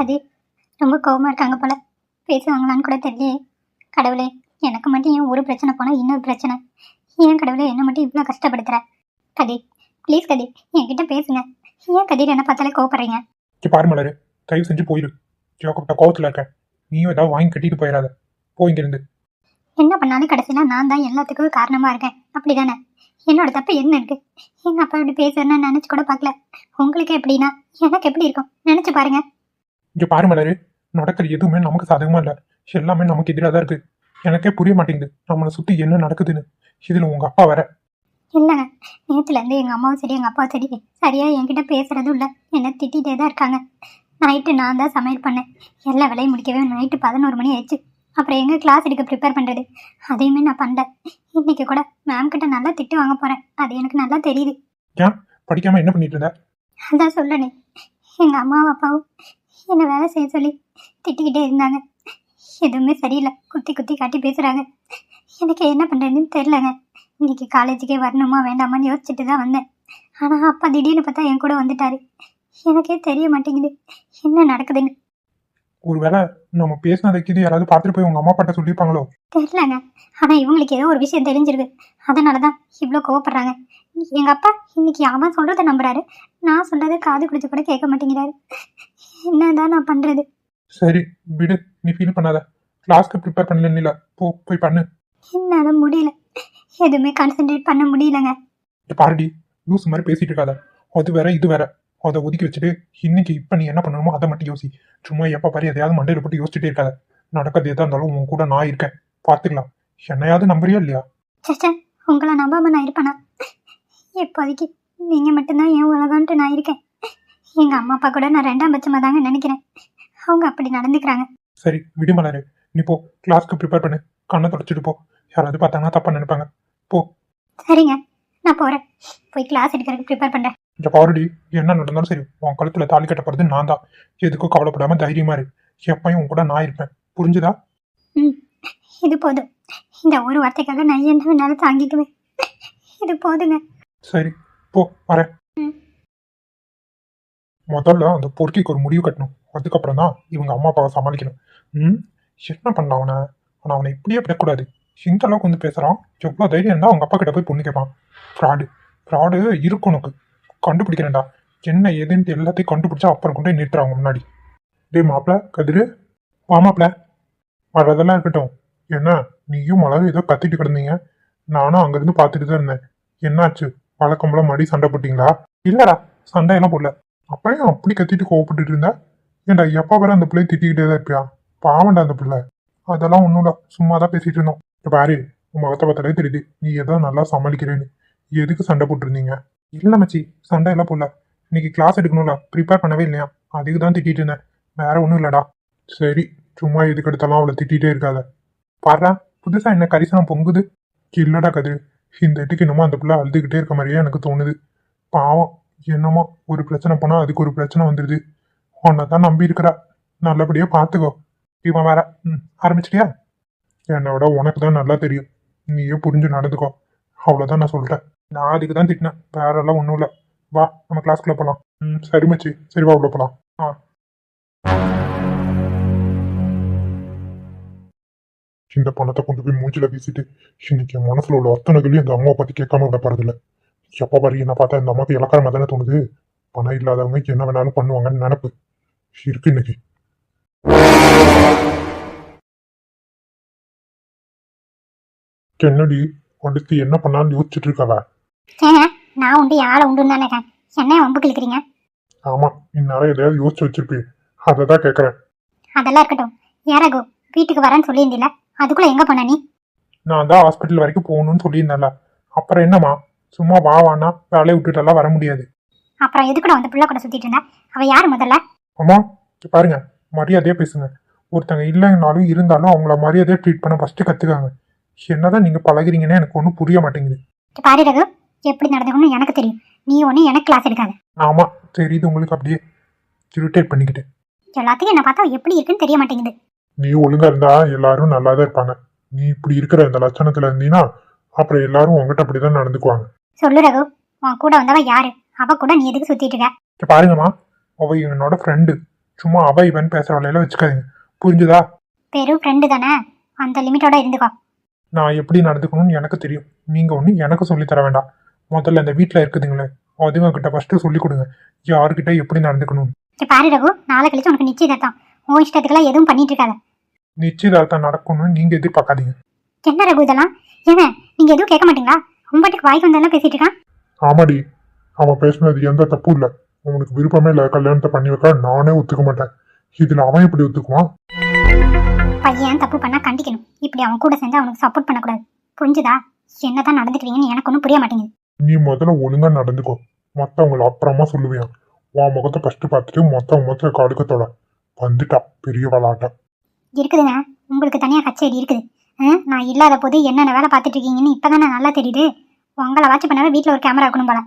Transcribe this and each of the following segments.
கதிர் ரொம்ப கோவமா இருக்காங்க போல. பேசுவாங்களான்னு கூட தெரியலையே. கடவுளே எனக்கு மட்டும் ஏன் ஒரு பிரச்சனை போனால் இன்னொரு பிரச்சனை. ஏன் கடவுளே என்ன மட்டும் இவ்வளோ கஷ்டப்படுத்துற? கதிர் ப்ளீஸ் கதிர் என்கிட்ட பேசுங்க. ஏன் கதிர் என்ன பார்த்தாலே கோவப்படுறீங்க? பாரு மலரு தயவு செஞ்சு போயிரு. ஜோக்கப்பட்ட கோவத்துல இருக்கேன் நீயும் ஏதாவது வாங்கி கட்டிட்டு போயிடாத. போ இங்க இருந்து என்ன பண்ணாலும் கடைசியில் நான் தான் எல்லாத்துக்கும் காரணமாக இருக்கேன். அப்படிதானே? என்னோட தப்பு என்ன இருக்கு? எங்கள் அப்பா இப்படி பேசுறேன்னு நினச்சி கூட பார்க்கல. உங்களுக்கு எப்படின்னா எனக்கு எப்படி இருக்கும்? நினச்சி பாருங்க. இங்க பாரு மலரு நடக்கிற எதுவுமே நமக்கு சாதகமா இல்ல. எல்லாமே நமக்கு எதிராக தான் இருக்கு. எனக்கே புரிய மாட்டேங்குது நம்மளை சுத்தி என்ன நடக்குதுன்னு. இதுல உங்க அப்பா வர இல்லைங்க நேற்றுலேருந்து எங்கள் அம்மாவும் சரி எங்கள் அப்பாவும் சரி சரியாக என்கிட்ட பேசுகிறதும் இல்லை. என்ன திட்டிகிட்டே தான் இருக்காங்க. நைட்டு நான் தான் சமையல் பண்ணேன். எல்லா வேலையும் முடிக்கவே நைட்டு பதினோரு மணி ஆயிடுச்சு. அப்புறம் எங்கே கிளாஸ் எடுக்க ப்ரிப்பேர் பண்ணுறது அதையுமே நான் பண்ணல. இன்னைக்கு கூட மேம் கிட்ட நல்லா திட்டு வாங்க போகிறேன் அது எனக்கு நல்லா தெரியுது. படிக்காம என்ன பண்ணிட்டு இருந்த? அதான் சொல்லணே எங்கள் அம்மாவும் அப்பாவும் என்னை வேலை செய்ய சொல்லி திட்டிக்கிட்டே இருந்தாங்க. எதுவுமே சரியில்லை. குத்தி குத்தி காட்டி பேசுகிறாங்க எனக்கு என்ன பண்ணுறதுன்னு தெரிலங்க இன்னைக்கு காலேஜுக்கே வரணுமா வேண்டாமான்னு யோசிச்சுட்டு தான் வந்தேன். ஆனால் அப்பா திடீர்னு பார்த்தா என் கூட வந்துட்டாரு. எனக்கே தெரிய மாட்டேங்குது. என்ன நடக்குதுன்னு. ஒருவேளை நம்ம பேசினதுக்கு இது யாராவது பார்த்துட்டு போய் உங்க அம்மா அப்பாட்ட சொல்லியிருப்பாங்களோ? தெரிலங்க ஆனால் இவங்களுக்கு ஏதோ ஒரு விஷயம் தெரிஞ்சிருக்கு. அதனால தான் இவ்வளோ கோவப்படுறாங்க. எங்கள் அப்பா இன்னைக்கு அவன் சொல்கிறத நம்புறாரு. நான் சொல்கிறத காது குடிச்சு கூட கேட்க மாட்டேங்கிறாரு. என்னதான் நான் பண்ணுறது சரி விடு. நீ ஃபீல் பண்ணாத. கிளாஸ்க்கு ப்ரிப்பேர் பண்ணல போ போய் பண்ணு. என்னால் முடியல. எதுவுமே கான்சென்ட்ரேட் பண்ண முடியலங்க. பாருடி. லூஸ் மாதிரி பேசிட்டு இருக்காத. அது வேற இது வேற. அதை ஒதுக்கி வச்சுட்டு இன்னைக்கு இப்போ நீ என்ன பண்ணணுமோ அதை மட்டும் யோசி. சும்மா எப்போ பாரு எதையாவது மண்டையில் போட்டு யோசிச்சுட்டே இருக்காத. நடக்கிறது எதா இருந்தாலும் உன் கூட நான் இருக்கேன். பார்த்துக்கலாம். என்னையாவது நம்புறியா இல்லையா? உங்களை நம்பாம நான் இருப்பேனா? இப்போதைக்கு நீங்கள் மட்டும்தான் என் உலகம்ன்ட்டு நான் இருக்கேன். எங்கள் அம்மா அப்பா கூட நான் ரெண்டாம் பட்சமாக தாங்க நினைக்கிறேன். அவங்க அப்படி நடந்துக்கிறாங்க. சரி விடு மலரு நீ போ. கிளாஸ்க்கு ப்ரிப்பேர் பண்ணு. கண்ணை தொடச்சிட்டு போ. யாராவது பார்த்தாங்கன்னா தப்பா நினைப்பாங்க. சரிங்க. நான் போகிறேன் போய் கிளாஸ் எடுக்கிறதுக்கு ப்ரிப்பேர் பண்ணுறேன் இந்த பாருடி என்ன நடந்தாலும் சரி உன் கழுத்துல தாலி கட்ட போறது நான் தான் எதுக்கும் கவலைப்படாம தைரியமா இரு. எப்பயும் உன் கூட நான் இருப்பேன். புரிஞ்சுதா? ம். இது போதும். இந்த ஒரு வார்த்தைக்காக நான் என்ன வேணாலும் தாங்கிக்குவேன். இது போதுங்க. சரி போ வரேன். முதல்ல அந்த பொறுக்கிக்கு ஒரு முடிவு கட்டணும். அதுக்கப்புறம் தான் இவங்க அம்மா அப்பாவை சமாளிக்கணும். ம்? என்ன பண்ணலாம் அவனை? ஆனால் அவனை இப்படியே விடக்கூடாது. இந்த அளவுக்கு வந்து பேசுகிறான் எவ்வளோ தைரியம் இருந்தால் அவங்க அப்பா கிட்ட போய் பொண்ணு கேட்பான் ஃப்ராடு ஃப்ராடு இருக்கு உனக்கு. கண்டுபிடிக்கிறேன்டா. என்ன ஏதுன்ட்டு எல்லாத்தையும் கண்டுபிடிச்சா அப்புறம் கொண்டு போய் நிறுத்துறாங்க முன்னாடி. டேய் மாப்பிள கதிரு. வா மாப்பிள. வர்றதெல்லாம் இருக்கட்டும். என்ன நீயும் மலரும் ஏதோ கத்திட்டு கிடந்தீங்க. நானும் அங்கேருந்து பார்த்துட்டு தான் இருந்தேன். என்னாச்சு? வழக்கம் போல மறுபடியும் சண்டை போட்டீங்களா? இல்லடா சண்டையெல்லாம் போடல. அப்பயும் அப்படி கத்திட்டு கோவப்பட்டுட்டு இருந்தா? ஏன்டா எப்போ வர அந்த பிள்ளைய திட்டிக்கிட்டே தான் இருப்பியா? பாவண்டா அந்த பிள்ளை. அதெல்லாம் ஒன்றும் இல்லை சும்மா தான் பேசிட்டு இருந்தோம். இப்போ பாரு உன் முகத்தை பார்த்தாலே தெரியுது. நீ ஏதோ நல்லா சமாளிக்கிறேன்னு. எதுக்கு சண்டை போட்டிருந்தீங்க? இல்லை மச்சி சண்டை எல்லாம் போடல. இன்னைக்கு கிளாஸ் எடுக்கணும்ல ப்ரிப்பேர் பண்ணவே இல்லையா? அதுக்கு தான் திட்டிட்டு இருந்தேன். வேற ஒன்றும் இல்லடா. சரி சும்மா எதுக்கு எடுத்தாலும் அவளை திட்டிகிட்டே இருக்காத. பாரு புதுசாக என்ன கரிசனம் பொங்குது? இல்லடா கதிர். இந்த இடத்துக்கு என்னமோ அந்த பிள்ளை அழுதுகிட்டே இருக்க மாதிரியே எனக்கு தோணுது. பாவம் என்னமோ ஒரு பிரச்சனை போனால் அதுக்கு ஒரு பிரச்சனை வந்துடுது உன்னை தான் நம்பி இருக்கிறா. நல்லபடியாக பார்த்துக்கோ இவன் வேற ம் ஆரம்பிச்சிட்டியா? என்னை விட உனக்கு தான் நல்லா தெரியும். நீயே புரிஞ்சு நடந்துக்கோ. அவ்வளோதான் நான் சொல்லிட்டேன் நான் அதுக்கு தான் திட்டினேன். வேற எல்லாம் ஒன்றும் இல்லை. வா நம்ம கிளாஸ்க்குள்ள போகலாம் ம் சரி மச்சி. சரி வா உள்ள போகலாம் ஆ. இந்த பணத்தை கொண்டு போய் மூஞ்சில வீசிட்டு இன்னைக்கு என் மனசுல உள்ள அத்தனைகளையும் இந்த அந்த அம்மாவை பத்தி கேட்காம விட போறதில்ல எப்ப பாரு என்ன பார்த்தா இந்த அம்மாவுக்கு இலக்காரமா தானே தோணுது. பணம் இல்லாதவங்க என்ன வேணாலும் பண்ணுவாங்கன்னு நினப்பு. இருக்கு இன்னைக்கு. என்னடி அடுத்து என்ன பண்ணான்னு யோசிச்சுட்டு இருக்கவ? ஏங்க நான் உண்டு யாரை உண்டுன்னு தானே என்ன வம்பு கிழக்கிறீங்க ஆமா இந்நேரம் எதையாவது யோசிச்சு வச்சிருப்பே அதை தான் கேட்கறேன் அதெல்லாம் இருக்கட்டும். யாராகோ வீட்டுக்கு வரேன்னு சொல்லியிருந்தில்ல அதுக்குள்ளே எங்கே போன நீ? நான் தான் ஹாஸ்பிட்டல் வரைக்கும் போகணும்னு சொல்லியிருந்தேன்ல. அப்புறம் என்னம்மா? சும்மா வா வானா வேலையை விட்டுட்டெல்லாம் வர முடியாது. அப்புறம் எதுக்குடா வந்து பிள்ளை கூட சுற்றிட்டு இருந்த? அவள் யார் முதல்ல? அம்மா பாருங்க மரியாதையா பேசுங்க. ஒருத்தங்க இல்லைனாலும் இருந்தாலும் அவங்கள மரியாதையா ட்ரீட் பண்ண ஃபர்ஸ்ட் கத்துக்காங்க. என்னதான் நீங்க பழகுறீங்கன்னு எனக்கு ஒன்றும் புரிய மாட்டேங்குது. பாரு ரகு எப்படி நடந்துக்கணும்னு எனக்கு தெரியும். நீ ஒன்று எனக்கு கிளாஸ் எடுக்காத. ஆமா தெரியுது உங்களுக்கு அப்படியே. இரிட்டேட் பண்ணிக்கிட்டேன் எல்லாத்தையும் என்ன பார்த்தா எப்படி இருக்குன்னு தெரிய மாட்டேங்குது. நீ ஒழுங்கா இருந்தா எல்லாரும் நல்லா தான் இருப்பாங்க. நீ இப்படி இருக்கிற இந்த லட்சணத்துல இருந்தீன்னா அப்புறம் எல்லாரும் உங்ககிட்ட அப்படிதான் நடந்துக்குவாங்க. சொல்லு ரகு உன் கூட வந்தவ யாரு? அவ கூட நீ எதுக்கு சுத்திட்டு இருக்க? பாருங்கம்மா அவ என்னோட ஃப்ரெண்டு சும்மா அவ இவன் பேசுற வேலையில வச்சுக்காதீங்க. புரிஞ்சுதா? பெரும் ஃப்ரெண்டு தானே. அந்த லிமிட்டோட இருந்துக்கோ. நான் எப்படி நடந்துக்கணும்னு எனக்கு தெரியும். நீங்க ஒண்ணு எனக்கு சொல்லித் தர வேண்டாம். முதல்ல இந்த வீட்ல இருக்குதுங்களே அதுங்க கிட்ட ஃபர்ஸ்ட் சொல்லி கொடுங்க. யாருக்கிட்ட எப்படி நடந்துக்கணும்? பாரு ரகு நாளை கழிச்சு உனக்கு நிச்சயதார்த்தம். உன் இஷ்டத்துக்கெல்லாம் எதுவும் பண்ணிட்டு இருக்காத. நிச்சயதார்த்தம் நடக்கணும்னு நீங்க எதிர்பார்க்காதீங்க. என்ன ரகு இதெல்லாம்? ஏங்க நீங்க எதுவும் கேட்க மாட்டீங்களா? உங்கள்கிட்ட வாய்க்கு வந்தெல்லாம் பேசிட்டு இருக்கான்? ஆமாடி அவன் பேசுனது எந்த தப்பும் இல்லை. அவனுக்கு விருப்பமே இல்லை கல்யாணத்தை பண்ணி வைக்க நானே ஒத்துக்க மாட்டேன். இதுல அவன் எப்படி ஒத்துக்குவான்? பையன் தப்பு பண்ணா கண்டிக்கணும். இப்படி அவன் கூட சேர்ந்து அவனுக்கு சப்போர்ட் பண்ணக்கூடாது. புரிஞ்சுதா? என்னதான் நடந்துக்கிறீங்கன்னு எனக்கு ஒன்றும் புரிய மாட்டேங்குது. நீ முதல்ல ஒழுங்கா நடந்துக்கோ. மத்தவங்கள அப்புறமா சொல்லுவியான் உன் முகத்தை ஃபர்ஸ்ட் பார்த்துட்டு மொத்த முகத்தை கடுக்கத்தோட வந்துட்டா பெரிய விளாட்டம் இருக்குதுங்க உங்களுக்கு தனியாக கச்சேரி இருக்குது. நான் இல்லாத போது என்னென்ன வேலை பார்த்துட்டு இருக்கீங்கன்னு இப்போதானே நல்லா தெரியுது. உங்களை வாட்ச் பண்ணவே வீட்டில் ஒரு கேமரா இருக்கணும் போல.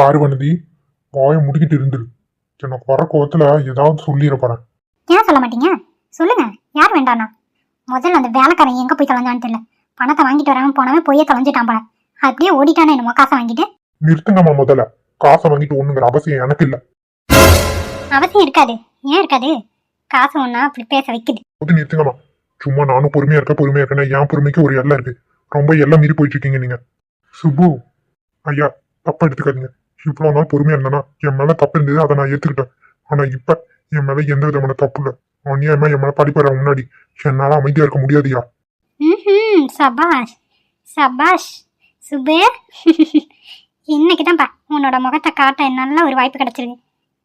பாரு வனதி வாயை முடிக்கிட்டு இருந்துரு எனக்கு வர கோவத்துல ஏதாவது சொல்லிட போறேன். ஏன் சொல்ல மாட்டீங்க? சொல்லுங்க. யார் வேண்டானா? முதல்ல அந்த வேலைக்காரன் எங்கே போய் தொலைஞ்சான்னு தெரியல. பணத்தை வாங்கிட்டு வராம போனவன் போயே தொலைஞ்சிட்டான் போல. அப்படியே ஓடிட்டானே என்னமோ காசை வாங்கிட்டு? நிறுத்துங்கம்மா முதல்ல. காசை வாங்கிட்டு ஒண்ணுங்கிற அவசியம் எனக்கு இல்லை. அவசியம் இருக்காது. ஏன் இருக்காது? காசு ஒன்றா அப்படி பேச வைக்குது. போது நிறுத்துங்கம்மா. சும்மா நானும் பொறுமையா இருக்க பொறுமையா இருக்கேன். என் பொறுமைக்கு ஒரு எல்லை இருக்கு. ரொம்ப எல்லை மீறி போயிட்டு இருக்கீங்க நீங்க. சுப்பு. ஐயா தப்பா எடுத்துக்காதீங்க. இவ்வளவு நாள் பொறுமையா இருந்தேனா என் மேல தப்பு இருந்தது அதை நான் ஏத்துக்கிட்டேன். ஆனா இப்ப என் மேல எந்த விதமான தப்பு இல்லை. அநியாயமா என் மேல படிப்பற முன்னாடி என்னால அமைதியா இருக்க முடியாதுயா சபாஷ். சபாஷ். சுபே? இன்னைக்கு தான்ப்பா உன்னோட முகத்தை காட்ட நல்ல ஒரு வாய்ப்பு கிடைச்சிருக்கு.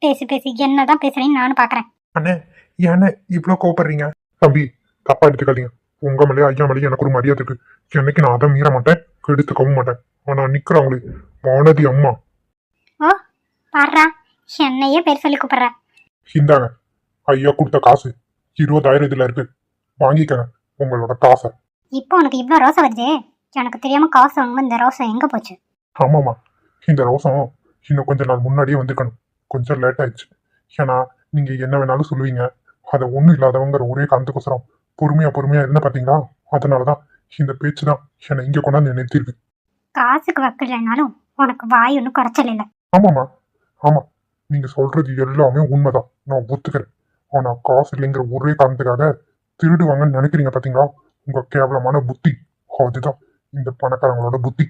பேசி பேசி என்னதான் பேசுறேன்னு நானும் பார்க்குறேன் அண்ணே ஏன்னு இவ்வளோ கோவப்படுறீங்க? தம்பி தப்பா எடுத்துக்காதீங்க. உங்க மேலே ஐயா மேலே எனக்கு ஒரு மரியாதை இருக்கு. என்னைக்கு நான் அதை மீற மாட்டேன்? கெடுத்துக்கவும் மாட்டேன். ஆனா நிக்கிறவங்களே வானதி அம்மா. ஓ பாடுறா. என்னையே பேர் சொல்லி கூப்பிடுற. இந்தாங்க ஐயா கொடுத்த காசு. இருபதாயிரம் இதுல இருக்கு. வாங்கிக்கங்க உங்களோட காசை. இப்போ உனக்கு இவ்வளோ ரோசை வருது. எனக்கு தெரியாம காசு வாங்க இந்த ரோசை எங்க போச்சு? ஆமாம்மா. இந்த ரோசம் இன்னும் கொஞ்ச நாள் முன்னாடியே வந்திருக்கணும். கொஞ்சம் லேட் ஆயிடுச்சு. ஏன்னா நீங்க என்ன வேணாலும் சொல்லுவீங்க. அதை ஒண்ணும் இல்லாதவங்கிற ஒரே காரணத்துக்கோசரம் பொறுமையா பொறுமையா இருந்த பாத்தீங்களா? அதனாலதான் இந்த பேச்சு தான் என்னை இங்க கொண்டாந்து நிறுத்திருக்கு. காசுக்கு வைக்கலனாலும் உனக்கு வாய் ஒன்றும் குறைச்சல் இல்லை. ஆமாம்மா. ஆமா. நீங்க சொல்றது எல்லாமே உண்மைதான். நான் ஒத்துக்கிறேன். ஆனா காசு இல்லைங்கிற ஒரே காரணத்துக்காக திருடுவாங்கன்னு நினைக்கிறீங்க பாத்தீங்களா? உங்க கேவலமான புத்தி. அதுதான். இந்த பணக்காரங்களோட புத்தி.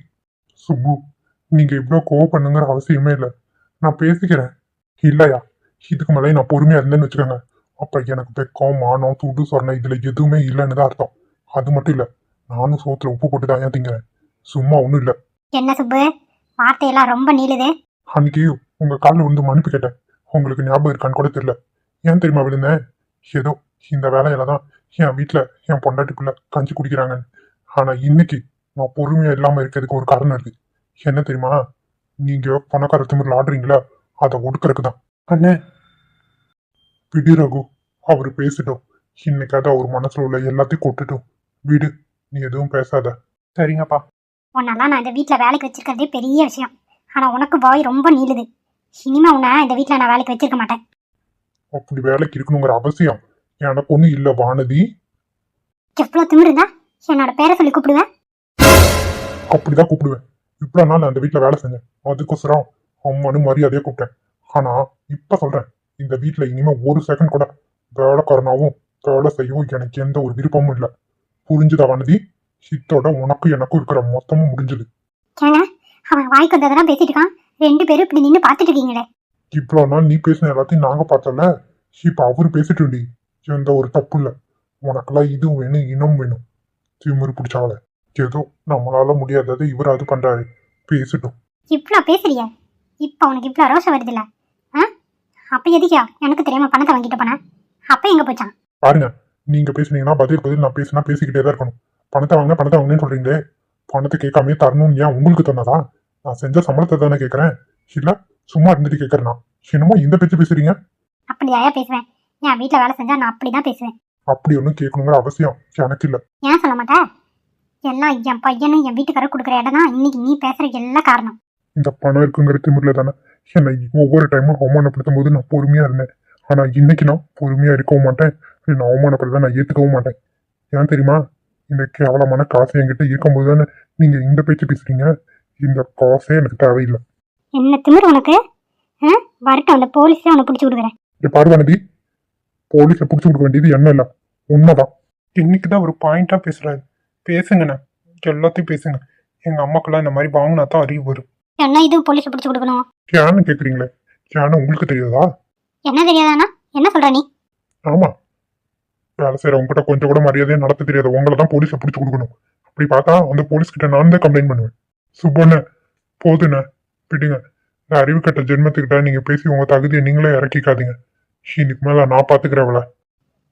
சுப்பு நீங்க இவ்வளோ கோவப்படுங்கிற அவசியமே இல்லை. நான் பேசிக்கிறேன். இல்லையா? இதுக்கு மேலே நான் பொறுமையா இருந்தேன்னு வச்சுக்கோங்க. அப்ப எனக்கு வெக்கம் மானம் துடு சொரணை இதுல எதுவுமே இல்லைன்னு தான் அர்த்தம். அது மட்டும் இல்ல நானும் சோத்துல உப்பு போட்டு தான் திங்கிறேன்? சும்மா ஒன்றும் இல்லை. என்ன சுப்பு? வார்த்தையெல்லாம் ரொம்ப நீளுது. அன்னைக்கு உங்க காலில் வந்து மன்னிப்பு கேட்டேன். உங்களுக்கு ஞாபகம் இருக்கான்னு கூட தெரியல. ஏன் தெரியுமா விழுந்தேன்? ஏதோ இந்த வேலையில தான் என் வீட்டில் என் பொண்டாட்டிக்குள்ள கஞ்சி குடிக்கிறாங்கன்னு. ஆனா இன்னைக்கு நான் பொறுமையா இல்லாம இருக்கிறதுக்கு ஒரு காரணம் இருக்கு என்ன தெரியுமா? நீங்க பணக்கார திமிரில் ஆடுறீங்களா? அதை ஒடுக்கறதுக்கு தான் அண்ணே. விடு ரகு. அவர் பேசிட்டோம். இன்னைக்காவது அவர் மனசுல உள்ள எல்லாத்தையும் கொட்டுட்டோம். விடு. நீ எதுவும் பேசாத. சரிங்கப்பா. உன்னெல்லாம் நான் இந்த வீட்டில் வேலைக்கு வச்சிருக்கிறதே பெரிய விஷயம். ஆனால் உனக்கு வாய் ரொம்ப நீளுது. இனிமே உன்னை இந்த வீட்டில் நான் வேலைக்கு வச்சிருக்க மாட்டேன். அப்படி வேலைக்கு இருக்கணுங்கிற அவசியம். எனக்கு ஒன்றும் இல்லை வானதி. எவ்வளோ திமிரு இருந்தா என்னோட பேரை சொல்லி கூப்பிடுவேன் அப்படிதான் கூப்பிடுவேன். இவ்வளோ நாள் அந்த வீட்டில் வேலை செஞ்சேன். அதுக்கோசரம் அம்மானு மரியாதையை கூப்பிட்டேன். ஆனா இப்ப சொல்றேன் இந்த வீட்டில் இனிமே ஒரு செகண்ட் கூட வேலைக்காரனாவும் வேலை செய்யவும் எனக்கு எந்த ஒரு விருப்பமும் இல்லை. புரிஞ்சுதா வானதி? இத்தோட உனக்கும் எனக்கும் இருக்கிற மொத்தமும் முடிஞ்சது. அவன் வாய்க்கு வந்ததெல்லாம் பேசிட்டு இருக்கான். ரெண்டு பேரும் இப்படி நின்று பார்த்துட்டு இருக்கீங்களே. இவ்வளோ நாள் நீ பேசின எல்லாத்தையும் நாங்க பார்த்தோம்ல? இப்ப அவரு பேசிட்டு எந்த ஒரு தப்பு இல்லை. உனக்கெல்லாம் இதுவும் வேணும் இனம் வேணும். திமிரு பிடிச்சாவல ஏதோ நம்மளால முடியாதது இவர் அது பண்றாரு. பேசிட்டோம். இவ்வளோ பேசுறிய? இப்போ உனக்கு இவ்வளோ ரோஷம் வருதுல்ல? ஆ? அப்போ எதுக்கியா? எனக்கு தெரியாம பணத்தை வாங்கிட்டு போனேன் அப்போ எங்கே போச்சான்? பாருங்க நீங்க பேசுனீங்கன்னா பதில் பதில் நான் பேசினா பேசிக்கிட்டே தான் இருக்கணும். பணத்தை வாங்க பணத்தை வாங்கினேன்னு சொல்றீங்களே? பணத்தை கேட்காமயே தரணும்னு ஏன் உங்களுக்கு தோணாதா? நான் செஞ்ச சம்பளத்தை தானே கேட்கறேன். இல்ல சும்மா இருந்துட்டு கேட்கறேனா என்னமோ இந்த பேச்சு பேசுறீங்க? அப்படியாயா பேசுவேன்? என் வீட்டில் வேலை செஞ்சா நான் அப்படி தான் பேசுவேன். அப்படி ஒன்றும் கேட்கணுங்கிற அவசியம் எனக்கு இல்ல. ஏன் சொல்ல மாட்டேன் எல்லாம் என் பையனும் என் வீட்டுக்காரர் கொடுக்குற இடம் தான் இன்னைக்கு நீ பேசுற எல்லா காரணம். இந்த பணம் இருக்குங்கிற திமிரில் தானே. என்னை ஒவ்வொரு டைமும் அவமானப்படுத்தும் போது நான் பொறுமையா இருந்தேன். ஆனா இன்னைக்கு நான் பொறுமையா இருக்கவும் மாட்டேன். நான் அவமானப்படுறத நான் ஏத்துக்கவும் மாட்டேன். ஏன் தெரியுமா? இந்த கேவலமான காசு என்கிட்ட இருக்கும்போது தானே நீங்க இந்த பேச்சு பேசுறீங்க? இந்த காசே எனக்கு தேவையில்லை. என்ன திமிரு உனக்கு? வரட்டும் அந்த போலீஸே உன்னை பிடிச்சி விடுகிறேன் இங்க பாரு வனதி. போலீஸை பிடிச்சி கொடுக்க வேண்டியது என்ன இல்லை உண்மைதான். இன்னைக்கு தான் ஒரு பாயிண்டா பேசுறாரு பேசுங்கண்ணே. எல்லாத்தையும் பேசுங்க. எங்க அம்மாக்கெல்லாம் இந்த மாதிரி வாங்கினா தான் அறிவு வரும். என்ன இது? போலீஸை பிடிச்சி கொடுக்கணும். ஏன்னு கேக்குறீங்களே. ஏன்னு உங்களுக்கு தெரியாதா? என்ன தெரியாதானா என்ன சொல்ற நீ? ஆமா. வேலை செய்யறவங்ககிட்ட கொஞ்சம் கூட மரியாதையா நடத்த தெரியாது. உங்களை தான் போலீஸை பிடிச்சி கொடுக்கணும். அப்படி பார்த்தா அந்த போலீஸ் கிட்ட நான் தான் கம்ப்ளைண்ட் பண்ணுவேன். சுப்பண்ண போதுண்ணே. விடுங்க. இந்த அறிவு கட்ட ஜென்மத்துக்கிட்ட நீங்க பேசி உங்க தகுதியை நீங்களே இறக்கிக்காதீங்க. இன்னைக்கு மேல நான் பாத்துக்கிறவள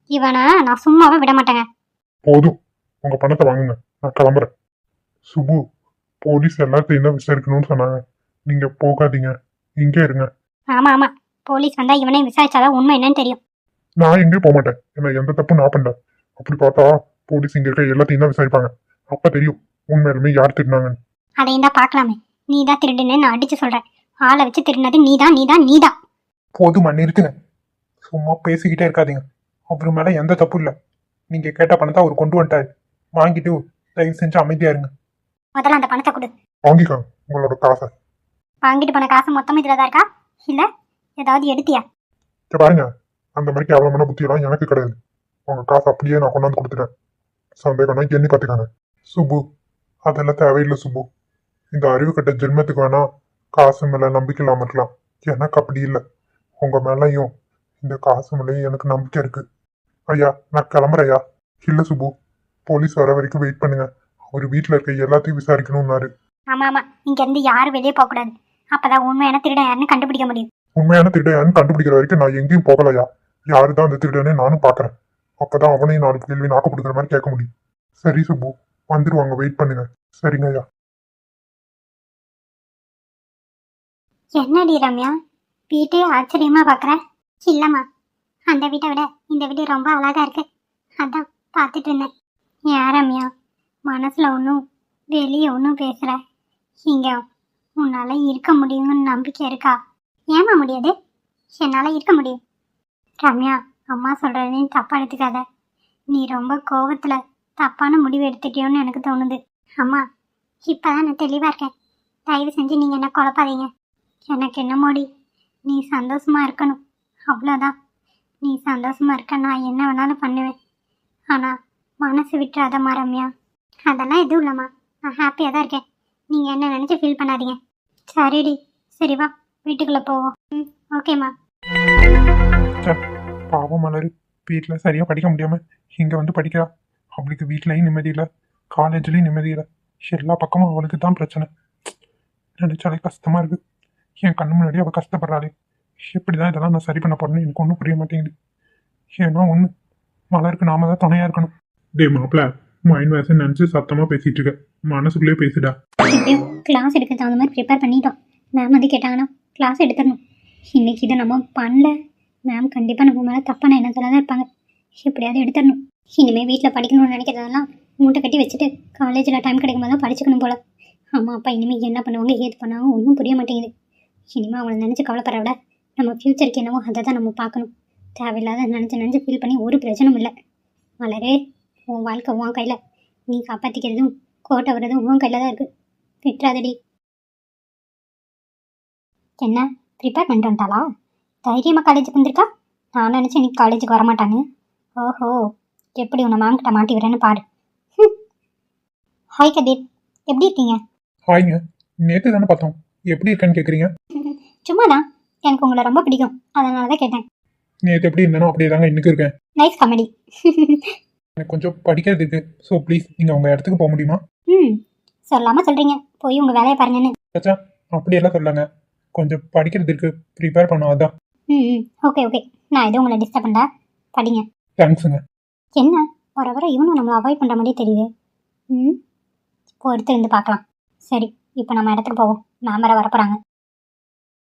இவனை நான் சும்மாவே விட மாட்டேங்க. போதும். உங்க பணத்தை வாங்குங்க. நான் கிளம்புறேன். சுபு போலீஸ் எல்லாத்தையும் தான் விசாரிக்கணும்னு சொன்னாங்க. நீங்க போகாதீங்க. இங்கே இருங்க. ஆமா ஆமா. போலீஸ் வந்தா இவனை விசாரிச்சாதான் உண்மை என்னன்னு தெரியும். நான் எங்கேயும் போக மாட்டேன். என்ன எந்த தப்பும் நான் பண்ணல. அப்படி பார்த்தா போலீஸ் இங்க இருக்க எல்லாத்தையும் தான் விசாரிப்பாங்க. அப்ப தெரியும் உண்மையிலுமே யார் திருடினாங்கன்னு. அதையும் தான் பார்க்கலாமே. நீ தான் திருடுன்னு நான் அடிச்சு சொல்றேன். ஆளை வச்சு திருடினது நீதான் நீதான் நீதான் போதுமா நிறுத்துங்க சும்மா பேசிக்கிட்டே இருக்காதீங்க. அவர் மேல எந்த தப்பும் இல்லை. நீங்க கேட்ட பணத்தை அவர் கொண்டு வந்துட்டாரு. வாங்கிட்டு தயவு செஞ்சு அமைதியா இருங்க. முதல்ல அந்த பணத்தை கொடு. வாங்கிக்கோங்க உங்களோட காசை. வாங்கிட்டு போன காசு மொத்தம் இதுல தான் இருக்கா? இல்ல ஏதாவது எடுத்தியா? இங்க பாருங்க அந்த மாதிரி கேவலமான புத்தியெல்லாம் எனக்கு கிடையாது. உங்க காசு அப்படியே நான் கொண்டாந்து கொடுத்துட்டேன். சந்தேகம்னா எண்ணி பார்த்துக்காங்க சுப்பு அதெல்லாம் தேவையில்லை சுப்பு. இந்த அறிவு கட்ட ஜென்மத்துக்கு வேணா காசு மேல நம்பிக்கை இல்லாம இருக்கலாம். எனக்கு அப்படி இல்லை. உங்க மேலையும் இந்த காசு மேலேயும் எனக்கு நம்பிக்கை இருக்கு. ஐயா நான் கிளம்புறேன் ஐயா. இல்ல சுப்பு. போலீஸ் வர வரைக்கும் வெயிட் பண்ணுங்க. அவர் வீட்டில் இருக்க எல்லாத்தையும் விசாரிக்கணும்னாரு. ஆமா ஆமா இங்க இருந்து யாரும் வெளியே போக கூடாது அப்பதான் உண்மையான திருடன் யாருன்னு கண்டுபிடிக்க முடியும். உண்மையான திருடன் கண்டுபிடிக்கிற வரைக்கும் நான் எங்கேயும் போகலையா? யாரு தான் அந்த திருடனே நானும் பார்க்கறேன். அப்பதான் அவனையும் நாலு கேள்வி நாக்கு பிடிக்கிற மாதிரி கேட்க முடியும். சரி சுப்பு. வந்துருவாங்க வெயிட் பண்ணுங்க. சரிங்க ஐயா. என்னடி ரம்யா? வீட்டே ஆச்சரியமா பாக்குற? இல்லம்மா. அந்த வீட்டை விட இந்த வீடு ரொம்ப அழகா இருக்கு. அதான் பார்த்துட்டு இருந்தேன். ஏன் ரம்யா மனசில் ஒன்றும் வெளியே ஒன்றும் பேசுகிற இங்கே உன்னால் இருக்க முடியும்னு நம்பிக்கை இருக்கா? ஏமா முடியாது? என்னால் இருக்க முடியும். ரம்யா அம்மா சொல்றதையும் தப்பாக எடுத்துக்காத. நீ ரொம்ப கோபத்தில் தப்பான முடிவு எடுத்துட்டியோன்னு எனக்கு தோணுது. அம்மா இப்பதான் நான் தெளிவாக இருக்கேன். தயவு செஞ்சு நீங்கள் என்ன குழப்பாதீங்க. எனக்கு என்ன மோடி நீ சந்தோஷமா இருக்கணும். அவ்வளோதான் நீ சந்தோஷமாக இருக்க நான் என்ன வேணாலும் பண்ணுவேன். ஆனால் மனசு விட்டுறாதம்மா ரம்யா. அதெல்லாம் எதுவும் இல்லைம்மா. நான் ஹாப்பியாக தான் இருக்கேன். நீங்கள் என்ன நினச்சி ஃபீல் பண்ணாதீங்க. சரிடி. சரி வா. வீட்டுக்குள்ளே போவோம். ம் ஓகேம்மா பாவம் மலர். வீட்டில் சரியாக படிக்க முடியாமல் இங்கே வந்து படிக்கிறா. அவளுக்கு வீட்லேயும் நிம்மதி இல்லை. காலேஜ்லேயும் நிம்மதி இல்லை. எல்லா பக்கமும் அவளுக்கு தான் பிரச்சனை. நினச்சாலே கஷ்டமாக இருக்குது என் கண்ணு முன்னாடி அவள் கஷ்டப்படுறாளே. எப்படிதான் இதெல்லாம் நான் சரி பண்ண போகிறேன்னு எனக்கு ஒன்றும் புரிய மாட்டேங்குது. ஏன்னா ஒன்று மலருக்கு நாம தான் துணையாக இருக்கணும். டே மாப்பிள மைண்ட் வேசன் நினச்சி சத்தமா பேசிட்டு இருக்க. மனசுக்குள்ளேயே பேசிடா. கிளாஸ் எடுக்க தகுந்த மாதிரி ப்ரிப்பேர் பண்ணிட்டோம். மேம் வந்து கேட்டாங்கன்னா கிளாஸ் எடுத்துடணும். இன்னைக்கு இதை நம்ம பண்ணல. மேம் கண்டிப்பாக நம்ம மேலே தப்பான எண்ணத்தில் தான் இருப்பாங்க. எப்படியாவது எடுத்துடணும். இனிமேல் வீட்டில் படிக்கணும்னு நினைக்கிறதெல்லாம் மூட்டை கட்டி வச்சுட்டு காலேஜில் டைம் கிடைக்கும் போது தான் படிச்சுக்கணும் போல. அம்மா அப்பா இனிமேல் என்ன பண்ணுவாங்க ஏது பண்ணுவாங்க ஒன்றும் புரிய மாட்டேங்குது. இனிமேல் அவங்கள நினச்சி கவலைப்பட விட நம்ம ஃப்யூச்சருக்கு என்னவோ அதை தான் நம்ம பார்க்கணும். தேவையில்லாத நினச்சி நினச்சி ஃபீல் பண்ணி ஒரு பிரச்சனையும் இல்லை. வளரே உன் வாழ்க்கை உன் கையில். நீ காப்பாற்றிக்கிறதும் கோட்டை வர்றதும் உன் கையில் தான் இருக்குது விட்டுறாதடி. என்ன? ப்ரிப்பேர் பண்ணிட்டு வந்துட்டாளா? தைரியமாக காலேஜுக்கு வந்திருக்கா? நான் நினச்சேன் நீ காலேஜுக்கு வரமாட்டான்னு. ஓஹோ. எப்படி உன்னை மேம் கிட்ட மாட்டி வரேன்னு பாரு. ஹாய் கதீர். எப்படி இருக்கீங்க? ஹாய்ங்க நேற்று தானே பார்த்தோம். எப்படி இருக்கேன்னு கேட்குறீங்க சும்மா தான் எனக்கு உங்களை ரொம்ப பிடிக்கும். அதனால தான் கேட்டேன். நேற்று எப்படி இருந்தேனோ அப்படியே தாங்க இன்னைக்கு இருக்கேன். நைஸ் காமெடி எனக்கு கொஞ்சம் படிக்கிறது இருக்கு. ஸோ ப்ளீஸ் நீங்கள் உங்கள் இடத்துக்கு போக முடியுமா? ம். சொல்லாமல் சொல்கிறீங்க போய் உங்கள் வேலையை பாருங்கன்னு. சச்சா அப்படியெல்லாம் சொல்லங்க. கொஞ்சம் படிக்கிறது இருக்கு. ப்ரிப்பேர் பண்ணோம் அதான். ம் ஓகே ஓகே நான் எதுவும் உங்களை டிஸ்டர்ப் பண்ணல படிங்க. தேங்க்ஸுங்க என்ன? வர வர இவனும் நம்மளை அவாய்ட் பண்ணுற மாதிரியே தெரியுது. ம். பொறுத்து இருந்து பார்க்கலாம். சரி இப்போ நம்ம இடத்துக்கு போவோம். மேம் வர வரப்போகிறாங்க